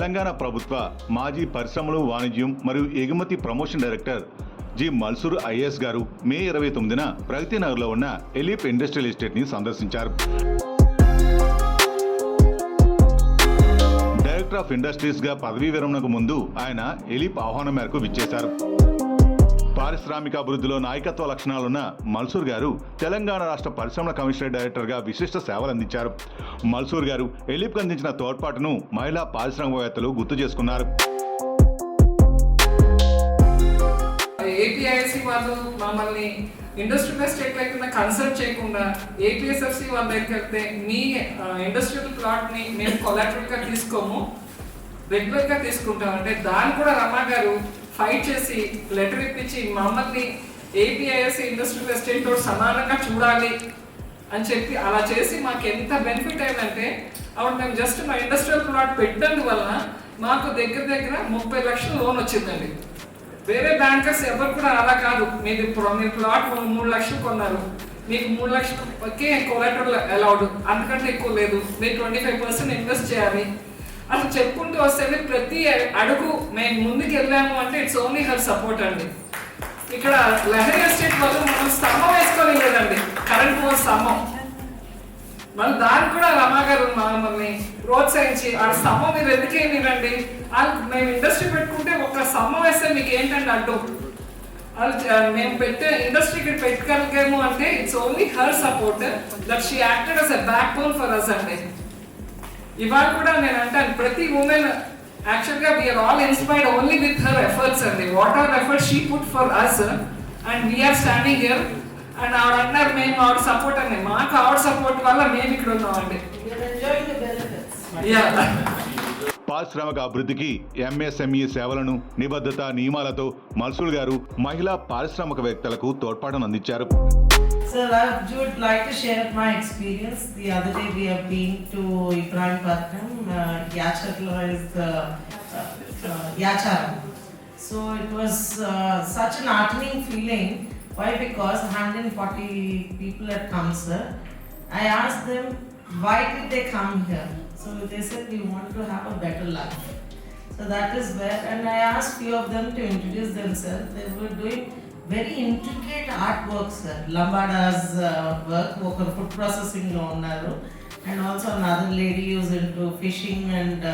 తెలంగాణ ప్రభుత్వ మాజీ పరిశ్రమలు వాణిజ్యం మరియు ఎగుమతి promotion director G. Malsur IS గారు మే ఇరవై తొమ్మిదిన ప్రగతి నగర్లో ఉన్న ఎలీప్ ఇండస్ట్రియల్ ఎస్టేట్ని సందర్శించారు. డైరెక్టర్ ఆఫ్ ఇండస్ట్రీస్గా పదవీ విరమణకు ముందు ఆయన ఎలీప్ ఆహ్వానం మేరకు విచ్చేశారు. పారిశ్రామిక అభివృద్ధిలో నాయకత్వ లక్షణాలున్న మల్సూర్ గారు తెలంగాణ రాష్ట్ర పరిశ్రమల కమిషనర్ డైరెక్టర్గా విశిష్ట సేవలు అందించారు మల్సూర్ గారు ఎలిప్కి అందించిన తోడ్పాటును మహిళా పారిశ్రామికవేత్తలు గుర్తు చేసుకున్నారు. ఏపీఐఎస్సి వాళ్ళు మమ్మల్ని ఇండస్ట్రియల్ ఎస్టేట్ లేకుండా కన్సల్ట్ చేయకుండా ఏపీఎస్ఎఫ్సి వాళ్ళ దగ్గరికి వెళ్తే మీ ఇండస్ట్రియల్ ప్లాట్ని మేము కొలాటరల్గా తీసుకోము రెగ్యులర్గా తీసుకుంటాం. అంటే దాన్ని కూడా రమా గారు ఫైట్ చేసి లెటర్ ఇప్పించి మమ్మల్ని ఏపీఐఎస్సి ఇండస్ట్రియల్ ఎస్టేట్ తోటి సమానంగా చూడాలి అని చెప్పి అలా చేసి మాకు ఎంత బెనిఫిట్ అయిందంటే అప్పుడు మేము జస్ట్ మా ఇండస్ట్రియల్ ప్లాట్ పెట్టినందువల్ల మాకు దగ్గర దగ్గర ముప్పై లక్షల లోన్ వచ్చిందండి. వేరే బ్యాంకర్స్ ఎవరు కూడా అలా కాదు. మీరు ఇప్పుడు మీరు ప్లాట్ మూడు లక్షలు కొన్నారు. మీకు మూడు లక్షలు ఒకే కొలెటరల్ అలౌడ్ అంతకంటే ఎక్కువ లేదు. మీరు ట్వంటీ ఫైవ్ పర్సెంట్ ఇన్వెస్ట్ చేయాలి. అసలు చెప్పుకుంటూ వస్తే ప్రతి అడుగు మేము ముందుకు వెళ్ళాము అంటే ఇట్స్ ఓన్లీ హర్ సపోర్ట్ అండి. ఇక్కడ లహరి ఎస్టేట్ వాళ్ళు మనం స్తంభం వేసుకోలేదండి కరెంట్ పోల్ స్తంభం. మన దానికి కూడా రమా గారు మమ్మల్ని ప్రోత్సహించి ఆ స్తంభం మీరు ఎందుకేమిరండి వాళ్ళు మేము ఇండస్ట్రీ పెట్టుకుంటే ఒక స్తంభం వేస్తే మీకు ఏంటండి అడ్డు? వాళ్ళు మేము పెట్టే ఇండస్ట్రీకి పెట్టగలిగాము అంటే it's only her support that she acted us a backbone for us అండి. ఇవాళ కూడా నేను అంటాను ప్రతి ఉమెన్ యాక్చువల్గా we are all inspired only with her efforts అండి. What are efforts she put for us and we are standing here and ఆవిడ అన్నారు మేము ఆవిడ సపోర్ట్ అండి. మాకు ఆవిడ సపోర్ట్ వల్ల మేము ఇక్కడ benefits. యా పారిశ్రామిక అభివృద్ధికి ఎంఎస్ఎంఈ సేవలను నిబద్ధత నియమాలతో మల్సూల్ గారు మహిళా పారిశ్రామికవేత్తలకు తోడ్పాటును అందించారు Sir, I would like to share my experience. The other day we have been to Ibrahim Patnam, uh, Yacharla is the uh, uh, Yacharam. So it was uh, such an heartening feeling. Why? Because 140 people had come, sir. I asked them, why did they come here? So they said, we want to have a better life. So that is where, and I asked few of them to introduce themselves. They were doing very intricate artwork, sir. Lambada's uh, work, ఒకరు food ప్రాసెసింగ్లో ఉన్నారు. And also another lady use in to fishing and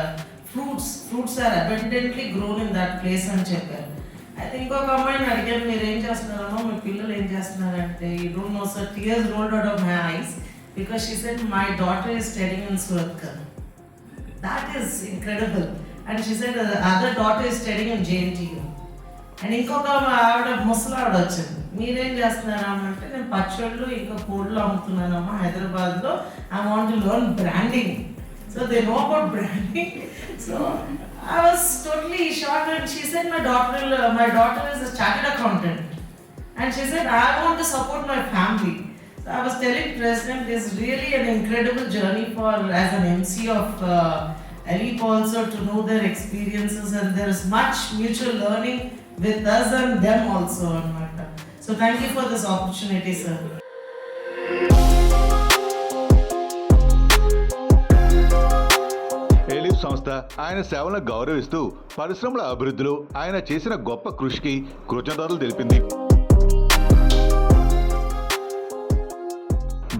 fruits fruits are abundantly grown in that place అని చెప్పారు. అయితే ఇంకొక అమ్మాయిని అడిగాను మీరు ఏం చేస్తున్నారో మీ పిల్లలు ఏం చేస్తున్నారంటే? You don't know sir tears rolled out of my eyes because she said my daughter is studying in Surathkal That is incredible. And she said the other daughter is studying in JNTU. And ఇంకొక మా ఆవిడ ముసలావిడ వచ్చింది మీరేం చేస్తున్నారమ్మా అంటే నేను పచ్చళ్ళు ఇంకా పూళ్ళు అమ్ముతున్నానమ్మా హైదరాబాద్లో. I want learn branding so they know about branding so I was totally short and she said my daughter my daughter is a chartered accountant and she said I want support my family I was telling President, this is really an incredible journey for as an MC of uh, Elite also to know their experiences and there is much mutual learning with us and them also. Anamata. So thank you for this opportunity, sir. సంస్థ ఆయన సేవలను గౌరవిస్తూ పరిశ్రమల అభివృద్ధిలో ఆయన చేసిన గొప్ప కృషికి కృతజ్ఞతలు తెలిపింది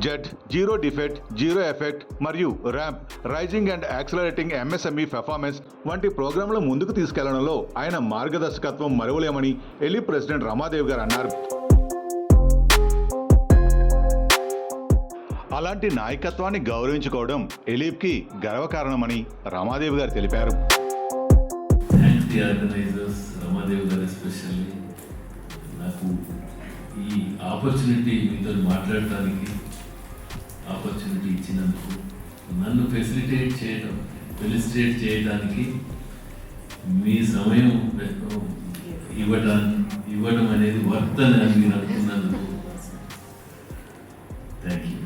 ZED zero defect zero effect మరియు RAMP raising and accelerating MSME performance వంటి ప్రోగ్రాంలు ముందుకు తీసుకెళ్ళడంలో ఆయన మార్గదర్శకత్వం మరువలేమని ఎలి ప్రెసిడెంట్ రమాదేవ్ గారు అన్నారు. అలాంటి నాయకత్వాన్ని గౌరవించుకోవడం ఎలీప్కి గర్వకారణమని రమాదేవి గారు తెలిపారు. నాకు ఈ ఆపర్చునిటీ మీతో మాట్లాడటానికి ఆపర్చునిటీ ఇచ్చినందుకు. నన్ను ఫెసిలిటేట్ చేయడం ఫెలిసిటేట్ చేయడానికి మీ సమయం ఇవ్వడం ఇవ్వడం అనేది వర్త్ అని మీరు అనుకున్నందుకు. థ్యాంక్ యూ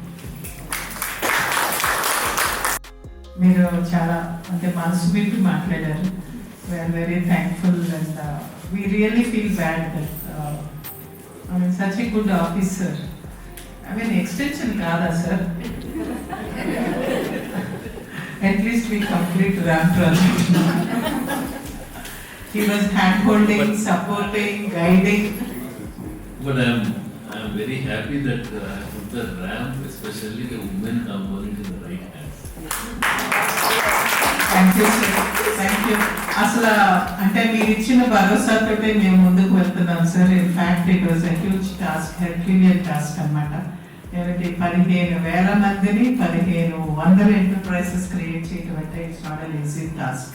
మీరు చాలా అంటే మనసు విప్పి మాట్లాడారు. We are very thankful and we really feel bad I mean such a good officer I mean extension కాదా sir at least we complete RAMP run He was hand holding, supporting, guiding. But I am, I am very happy that uh, I put the ramp, especially the women component in the right hands. Thank you sir thank you అసలు అంటే మీరు ఇచ్చిన భరోసాతో మేము ముందుకు వెళ్తున్నాం sir in fact it was a huge task herculean task అన్నమాట ఏమిటి పదిహేను వేల మందిని పదిహేను వందల ఎంటర్ప్రైజెస్ క్రియేట్ చేయడం అంటే it's not an easy task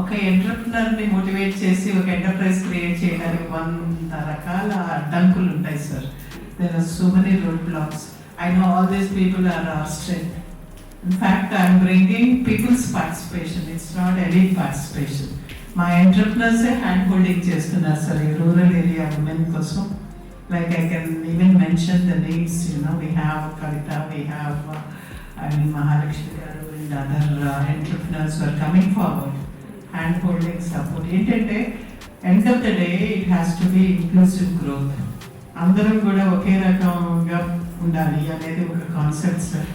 ఒక ఎంటర్ప్రినర్ని మోటివేట్ చేసి ఒక ఎంటర్ప్రైజ్ క్రియేట్ చేయడానికి వంద రకాల అడ్డంకులు ఉంటాయి sir there are so many roadblocks I know all these people are are strength in fact I'm bringing people's participation it's not any participation మా ఎంటర్ప్రినర్సే హ్యాండ్ హోల్డింగ్ చేస్తున్నారు సార్ ఈ రూరల్ ఏరియా ఉమెన్ కోసం. Like I can even mention the names you know we have Kavitha we have I mean Mahalakshmi గారు and other entrepreneurs are coming forward hand holding support ఏంటంటే end of the day it has to be inclusive growth అందరం కూడా ఒకే రకంగా ఉండాలి అనేది ఒక concept sir